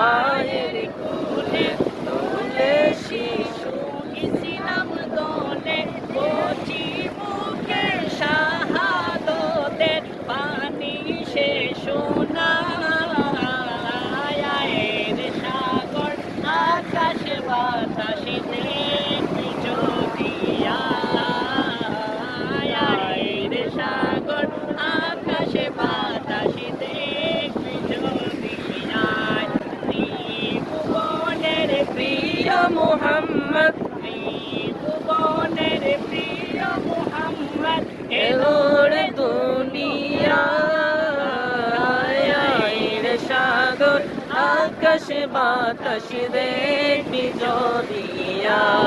মায়ের কোলে তোলে শিশু ইসলাম দলে। কচি মুখে শাহাদতের পানি সে শোনা আয়ের সাগর, আকাশ বাতাসে মোহাম্মদ। ভুবনের প্রিয় মোহাম্মদ এলোর দুনিয়া সাগর আকাশ বাতাস দেখবি জদিয়া।